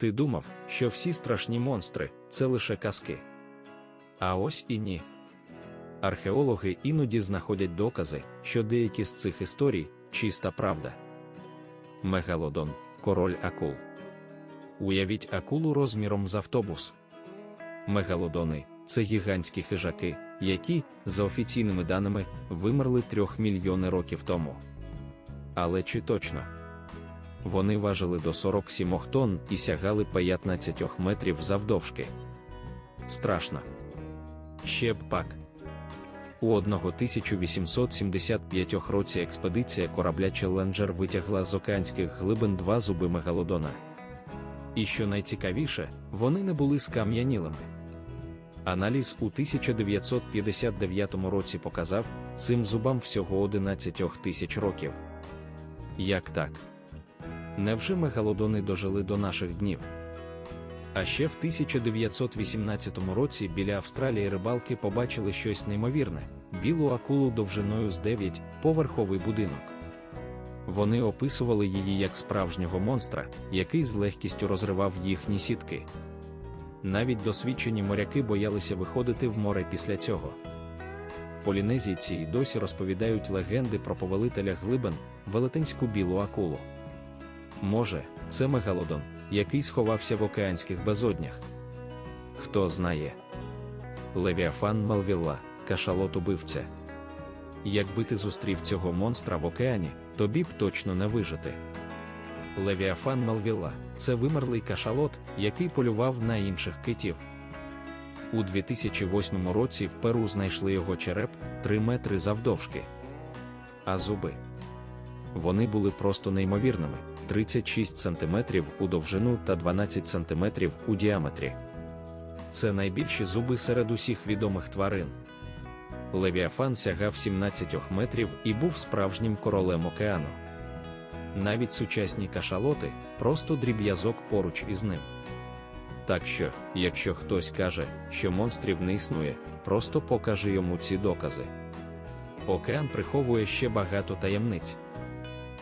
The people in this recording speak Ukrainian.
Ти думав, що всі страшні монстри це лише казки. А ось і ні. Археологи іноді знаходять докази, що деякі з цих історій чиста правда. Мегалодон король акул. Уявіть акулу розміром з автобус. Мегалодони це гігантські хижаки, які, за офіційними даними, вимерли трьох мільйони років тому. Але чи точно? Вони важили до 47 тонн і сягали 15 метрів завдовжки. Страшно. Ще б пак. У 1875 році експедиція корабля Челленджер витягла з океанських глибин два зуби мегалодона. І що найцікавіше, вони не були скам'янілими. Аналіз у 1959 році показав, цим зубам всього 11 тисяч років. Як так? Невже мегалодони дожили до наших днів? А ще в 1918 році біля Австралії рибалки побачили щось неймовірне білу акулу довжиною з 9 поверховий будинок. Вони описували її як справжнього монстра, який з легкістю розривав їхні сітки. Навіть досвідчені моряки боялися виходити в море після цього. Полінезійці й досі розповідають легенди про повелителя глибин, велетенську білу акулу. Може, це мегалодон, який сховався в океанських безоднях. Хто знає? Левіафан Малвілла, кашалот убивця. Якби ти зустрів цього монстра в океані, тобі б точно не вижити. Левіафан Малвілла це вимерлий кашалот, який полював на інших китів. У 2008 році в Перу знайшли його череп 3 метри завдовжки. А зуби. Вони були просто неймовірними 36 см у довжину та 12 см у діаметрі. Це найбільші зуби серед усіх відомих тварин. Левіафан сягав 17 метрів і був справжнім королем океану. Навіть сучасні кашалоти просто дріб'язок поруч із ним. Так що, якщо хтось каже, що монстрів не існує, просто покажи йому ці докази. Океан приховує ще багато таємниць.